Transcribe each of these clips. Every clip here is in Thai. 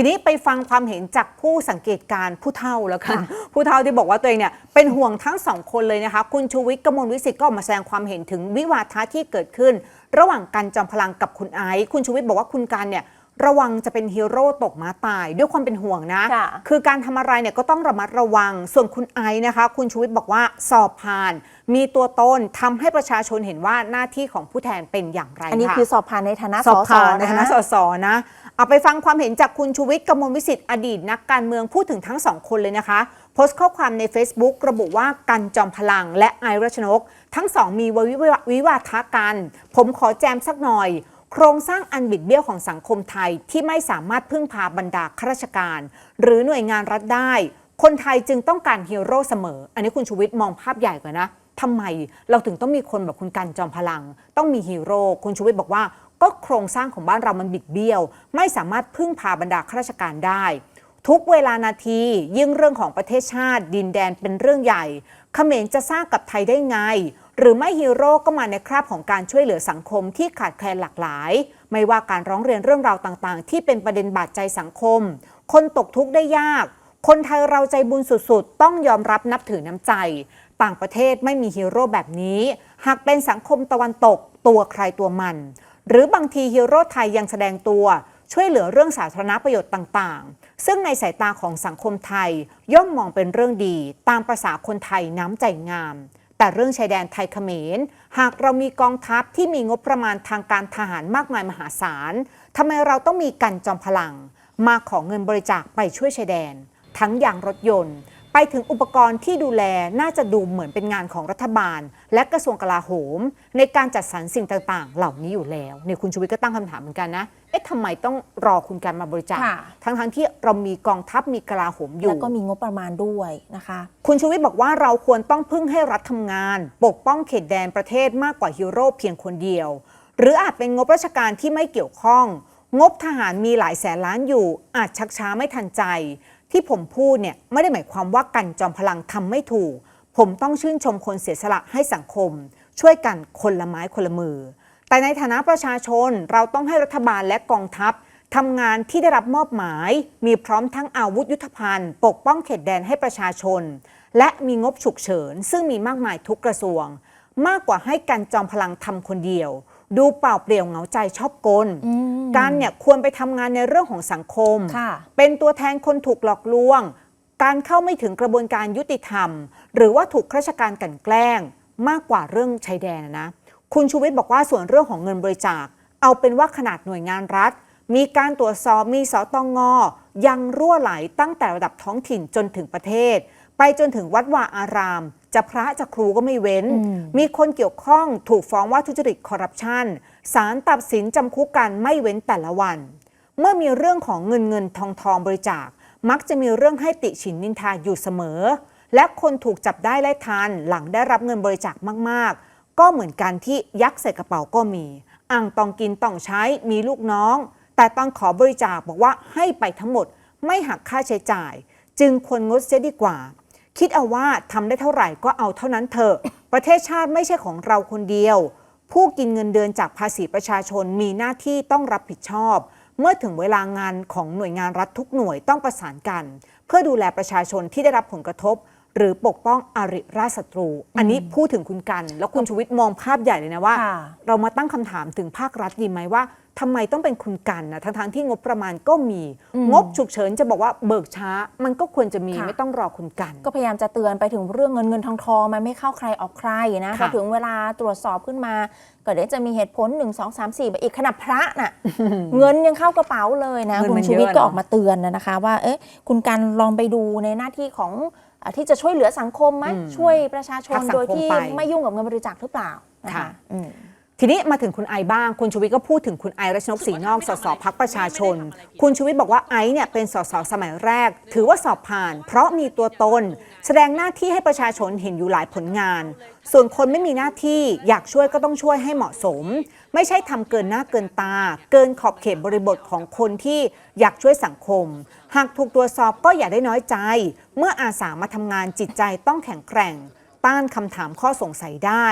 ทีนี้ไปฟังความเห็นจากผู้สังเกตการณ์ผู้เฒ่าแล้วกันผู้เฒ่าที่บอกว่าตัวเองเนี่ยเป็นห่วงทั้งสองคนเลยนะคะ คุณชูวิทย์กมลวิสิทธิ์ก็ออกมาแสดงความเห็นถึงวิวาทะที่เกิดขึ้น ระหว่างกันจอมพลังกับคุณไอซ์คุณชูวิทย์บอกว่าคุณการเนี่ย ระวังจะเป็นฮีโร่ตกม้าตายด้วยความเป็นห่วงนะ ค่ะ คือการทำอะไรเนี่ยก็ต้องระมัดระวัง ส่วนคุณไอซ์นะคะ คุณชูวิทย์บอกว่าสอบผ่าน มีตัวตนทำให้ประชาชนเห็นว่าหน้าที่ของผู้แทนเป็นอย่างไรอันนี้ค่ะคือสอบผ่านในฐานะสอบผ่านในะฐานะสสนะ เอาไปฟังความเห็นจากคุณชูวิทย์กมลวิสิทธิ์อดีตนักการเมืองพูดถึงทั้งสองคนเลยนะคะ โพสต์ข้อความใน Facebook ระบุว่ากันจอมพลังและไอรัชนก ทั้งสองมีวิวาวิวาทะกัน ผมขอแจมสักหน่อย โครงสร้างอันบิดเบี้ยวของสังคมไทยที่ไม่สามารถพึ่งพาบรรดาข้าราชการ หรือหน่วยงานรัฐได้ คนไทยจึงต้องการฮีโร่เสมอ อันนี้คุณชูวิทย์มองภาพใหญ่กว่านะทำไมเราถึงต้องมีคนแบบคุณกันจอมพลัง ต้องมีฮีโร่คุณชูวิทย์บอกว่า ก็โครงสร้างของบ้านเรามันบิดเบี้ยว ไม่สามารถพึ่งพาบรรดาข้าราชการได้ ทุกเวลานาทียิ่งเรื่องของประเทศชาติ ดินแดนเป็นเรื่องใหญ่เขมรจะสร้างกับไทยได้ไง หรือไม่ฮีโร่ก็มาในคราบของการช่วยเหลือสังคมที่ขาดแคลนหลากหลาย ไม่ว่าการร้องเรียนเรื่องราวต่างๆ ที่เป็นประเด็นบาดใจสังคม คนตกทุกข์ได้ยาก คนไทยเราใจบุญสุดๆ ต้องยอมรับนับถือน้ำใจ ต่างประเทศไม่มีฮีโร่แบบนี้ หากเป็นสังคมตะวันตกตัวใครตัวมัน หรือบางทีฮีโร่ไทยยังแสดงตัวช่วยเหลือเรื่องสาธารณประโยชน์ต่างๆ ซึ่งในสายตาของสังคมไทยย่อมมองเป็นเรื่องดี ตามประษาคนไทยน้ำใจงาม แต่เรื่องชายแดนไทยเขมร หากเรามีกองทัพที่มีงบประมาณทางการทหารมากมายมหาศาลทำไมเราต้องมีกันจอมพลัง มาขอเงินบริจาคไปช่วยชายแดน ทั้งอย่างรถยนต์ ไปถึงอุปกรณ์ที่ดูแลน่าจะดูเหมือนเป็นงานของรัฐบาล และกระทรวงกลาโหม ในการจัดสรรสิ่งต่างๆ เหล่านี้อยู่แล้วเนี่ยคุณชูวิทย์ก็ตั้งคำถามเหมือนกันนะ เอ๊ะทำไมต้องรอคุณการมาบริจาคค่ะทั้งๆที่เรามีกองทัพมีกลาโหมอยู่แล้วก็มีงบประมาณด้วยนะคะ คุณชูวิทย์บอกว่าเราควรต้องพึ่งให้รัฐทำงาน ปกป้องเขตแดนประเทศมากกว่าฮีโร่เพียงคนเดียว หรืออาจเป็นงบราชการที่ไม่เกี่ยวข้อง งบทหารมีหลายแสนล้านอยู่ อาจชักช้าไม่ทันใจ ที่ผมพูดเนี่ยไม่ได้หมายความว่ากันจอมพลังทำไม่ถูก ผมต้องชื่นชมคนเสียสละให้สังคม ช่วยกันคนละไม้คนละมือ แต่ในฐานะประชาชนเราต้องให้รัฐบาลและกองทัพทำงานที่ได้รับมอบหมาย มีพร้อมทั้งอาวุธยุทธภัณฑ์ ปกป้องเขตแดนให้ประชาชน และมีงบฉุกเฉิน ซึ่งมีมากมายทุกกระทรวง มากกว่าให้กันจอมพลังทำคนเดียว ดูเปล่าเปลี่ยวเหงาใจชอบกลอืมการเนี่ยควรไปทำงานในเรื่องของสังคมค่ะเป็นตัวแทนคนถูกหลอกลวง การเข้าไม่ถึงกระบวนการยุติธรรม หรือว่าถูกข้าราชการกลันแกล้ง มากกว่าเรื่องชายแดนนะ คุณชูวิทย์บอกว่าส่วนเรื่องของเงินบริจาค เอาเป็นว่าขนาดหน่วยงานรัฐ มีการตรวจสอบมีสตงยังรั่วไหลตั้งแต่ระดับท้องถิ่นจนถึงประเทศ ไปจนถึงวัดวาอาราม จะพระจะครูก็ไม่เว้นอืมมีคนเกี่ยวข้องถูกฟ้องว่าทุจริตคอร์รัปชันศาลตัดสินจำคุกกันไม่เว้นแต่ละวัน เมื่อมีเรื่องของเงินเงินทองทองบริจาค มักจะมีเรื่องให้ติฉินนินทาอยู่เสมอ และคนถูกจับได้ไล่ทันหลังได้รับเงินบริจาคมากๆ ก็เหมือนกันที่ยักใส่กระเป๋าก็มีอ่างต้องกินต้องใช้มีลูกน้อง แต่ตอนขอบริจาคบอกว่าให้ไปทั้งหมด ไม่หักค่าใช้จ่าย จึงควรงดเสียดีกว่า คิดเอาว่าทำได้เท่าไหร่ก็เอาเท่านั้นเถอะ ประเทศชาติไม่ใช่ของเราคนเดียว ผู้กินเงินเดือนจากภาษีประชาชนมีหน้าที่ต้องรับผิดชอบ เมื่อถึงเวลางานของหน่วยงานรัฐทุกหน่วยต้องประสานกัน เพื่อดูแลประชาชนที่ได้รับผลกระทบ หรือปกป้องอริราชศัตรู อันนี้พูดถึงคุณกัน แล้วคุณชูวิทย์มองภาพใหญ่เลยนะว่าค่ะเรามาตั้งคำถามถึงภาครัฐดีไหมว่า ทำไมต้องเป็นคุณกันนะทั้งๆที่งบประมาณก็มีอืมงบฉุกเฉินจะบอกว่าเบิกช้า มันก็ควรจะมีค่ะไม่ต้องรอคุณกัน ก็พยายามจะเตือนไปถึงเรื่องเงินเงินทองทองมันไม่เข้าใครออกใครนะพค่ะอถึงเวลาตรวจสอบขึ้นมา ก็เดี๋ยวจะมีเหตุผล 1 2 3 4ไปอีกขนาดพระน่ะเงินยังเข้ากระเป๋าเลยนะเงินคุมัณนชูวิทย์เยอะก็เนอะออกมาเตือนนะนะคะ ว่าเอ๊ะคุณการลองไปดูในหน้าที่ของอะที่จะช่วยเหลือสังคมไหมอืมช่วยประชาชนพักสังคมโดยที่ไปไม่ยุ่งกับเงินบริจาคหรือเปล่านะค่ะคะอืม ทีนี้มาถึงคุณไอบ้าง คุณชูวิทย์ก็พูดถึงคุณไอรัชนกศรีนอกสสพักประชาชน คุณชูวิทย์บอกว่าไอเนี่ยเป็นสสสมัยแรก ถือว่าสอบผ่าน เพราะมีตัวตน แสดงหน้าที่ให้ประชาชนเห็นอยู่หลายผลงาน ส่วนคนไม่มีหน้าที่อยากช่วยก็ต้องช่วยให้เหมาะสม ไม่ใช่ทำเกินหน้าเกินตา เกินขอบเขตบริบทของคนที่อยากช่วยสังคม หากถูกตรวจสอบก็อย่าได้น้อยใจ เมื่ออาสามาทำงานจิตใจต้องแข็งแกร่ง ต้านคำถามข้อสงสัยได้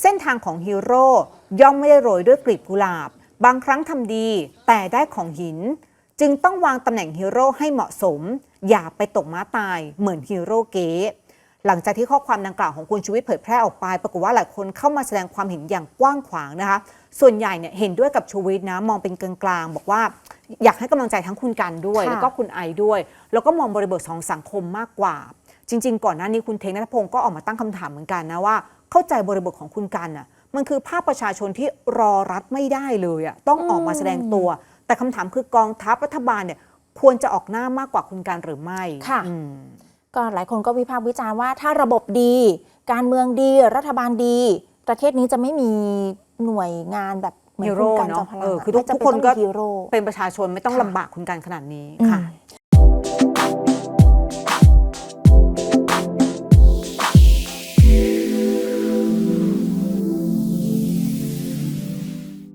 เส้นทางของฮีโร่ ย่อมไม่ได้โรยด้วยกลีบกุหลาบ บางครั้งทำดีแต่ได้ของหิน จึงต้องวางตำแหน่งฮีโร่ให้เหมาะสม อย่าไปตกม้าตายเหมือนฮีโร่เก๋หลังจากที่ข้อความดังกล่าวของคุณชูวิทย์เผยแพร่ออกไป ปรากฏว่าหลายคนเข้ามาแสดงความเห็นอย่างกว้างขวางนะคะ ส่วนใหญ่เนี่ยเห็นด้วยกับชูวิทย์นะ มองเป็นกลางๆ บอกว่าอยากให้กำลังใจทั้งคุณกันด้วยค่ะแล้วก็คุณไอด้วย แล้วก็มองบริบทของสังคมมากกว่า จริง ๆ ก่อนหน้านี้คุณเทงนัทพงศ์ก็ออกมาตั้งคำถามเหมือนกันนะว่า เข้าใจบริบทของคุณกันอะมันคือภาพประชาชนที่รอรัฐไม่ได้เลยอะต้องออกมาแสดงตัว แต่คำถามคือกองทัพรัฐบาลเนี่ยควรจะออกหน้ามากกว่าคุณการหรือไม่ค่ะอืมก็หลายคนก็วิพากษ์วิจารณ์ว่าถ้าระบบดี การเมืองดี รัฐบาลดี ประเทศนี้จะไม่มีหน่วยงานแบบเหมือนฮีโร่คุณกันเนอะจอมพลังเออคือทุกไม่จำทุกคนต้องก็มีฮีโร่เป็นประชาชนไม่ต้องค่ะลำบากคุณการขนาดนี้อืมค่ะ